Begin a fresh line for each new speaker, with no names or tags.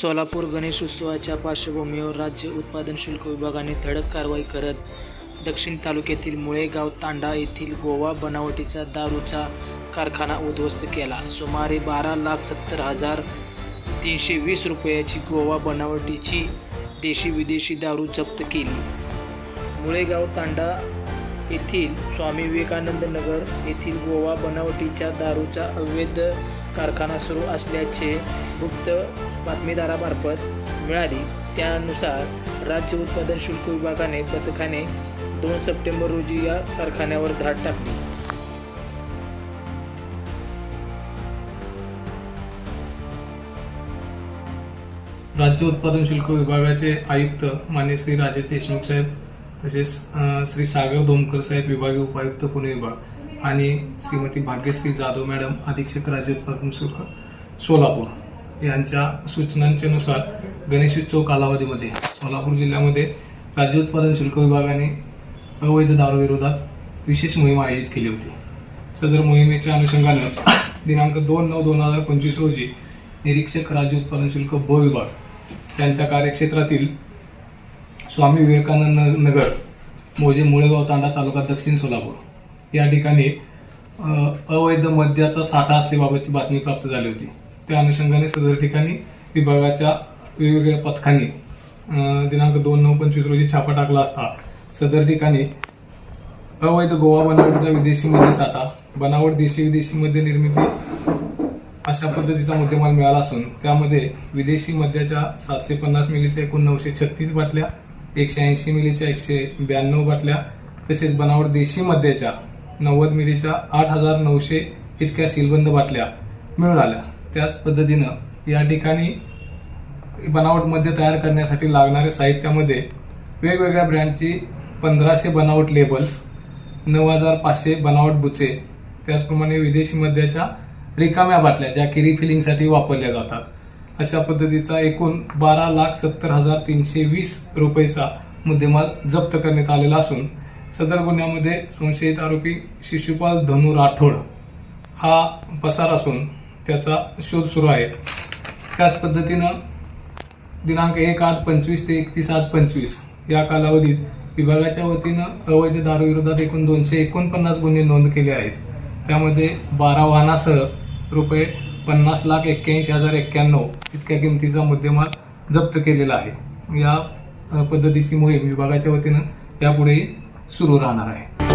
सोलापूर गणेश उत्सवाच्या पार्श्वभूमीवर राज्य उत्पादन शुल्क विभागाने धडक कारवाई करत दक्षिण तालुक्यातील मुळेगाव तांडा येथील गोवा बनावटीचा दारूचा कारखाना उद्ध्वस्त केला. सुमारे बारा लाख सत्तर हजार तीनशे वीस रुपयाची गोवा बनावटीची देशी विदेशी दारू जप्त केली. मुळेगाव तांडा येथील स्वामी विवेकानंद नगर येथील गोवा बनावटीच्या दारूचा अवैध कारखाना सुरू असल्याचे गुप्त बातमीदारामार्फत मिळाली. त्यानुसार राज्य उत्पादन शुल्क विभागाने पथकाने दोन सप्टेंबर रोजी या कारखान्यावर धाड टाकली.
राज्य उत्पादन शुल्क विभागाचे आयुक्त मान्य श्री राजेश देशमुख साहेब तसेच श्री सागर दोमकर साहेब विभागीय उपायुक्त पुणे विभाग आणि श्रीमती भाग्यश्री जाधव मॅडम अधीक्षक राज्य उत्पादन शुल्क सोलापूर यांच्या सूचनांच्यानुसार गणेशोत्सव कालावधीमध्ये सोलापूर जिल्ह्यामध्ये राज्य उत्पादन शुल्क विभागाने अवैध दारूविरोधात विशेष मोहीम आयोजित केली होती. सदर मोहिमेच्या अनुषंगानं दिनांक दोन नऊ दोन हजार पंचवीस रोजी निरीक्षक राज्य उत्पादन शुल्क ब विभाग त्यांच्या कार्यक्षेत्रातील स्वामी विवेकानंद नगर मोजे मुळेगाव तांडा तालुका दक्षिण सोलापूर. या ठिकाणी अवैध मद्याचा साठा असल्याबाबतची बातमी प्राप्त झाली होती. त्या अनुषंगाने सदर ठिकाणी विभागाच्या वेगवेगळ्या पथकांनी दिनांक दोन नऊ पंचवीस रोजी छापा टाकला असता सदर ठिकाणी अवैध गोवा बनावटीचा विदेशी मद्य साठा बनावट देशी विदेशी मद्य निर्मिती अशा पद्धतीचा मुद्देमाल मिळाला असून त्यामध्ये विदेशी मद्याच्या सातशे पन्नास मिलीच्या एकूण नऊशे छत्तीस बाटल्या एकशे ऐंशी मिलीच्या एकशे ब्याण्णव बाटल्या तसेच बनावट देशी मद्याच्या नव्वद मिलीच्या आठ हजार नऊशे इतक्या सीलबंद बाटल्या मिळून आल्या त्याच पद्धतीनं या ठिकाणी बनावट मद्य तयार करण्यासाठी लागणाऱ्या साहित्यामध्ये वेगवेगळ्या ब्रँडची पंधराशे बनावट लेबल्स नऊ हजार पाचशे बनावट बुचे त्याचप्रमाणे विदेशी मद्याच्या रिकाम्या बाटल्या ज्या की रिफिलिंगसाठी वापरल्या जातात. अशा पद्धतीचा एकूण बारा लाख सत्तर हजार तीनशे वीस रुपयेचा मुद्देमाल जप्त करण्यात आलेला असून सदर गुन्ह्यामध्ये संशयित आरोपी शिशुपाल धनु राठोड हा पसार असून त्याचा शोध सुरू आहे. त्याच पद्धतीनं दिनांक एक आठ पंचवीस ते एकतीस आठ पंचवीस या कालावधीत विभागाच्या वतीनं अवैध दारू विरोधात एकूण दोनशे एकोणपन्नास गुन्हे नोंद केले आहेत. त्यामध्ये बारा वाहनासह रुपये पन्नास लाख एक्क्याऐंशी हजार एक्क्याण्णव इतक्या किमतीचा मुद्देमाल जप्त केलेला आहे. या पद्धतीची मोहीम विभागाच्या वतीनं यापुढेही सुरू राहणार आहे.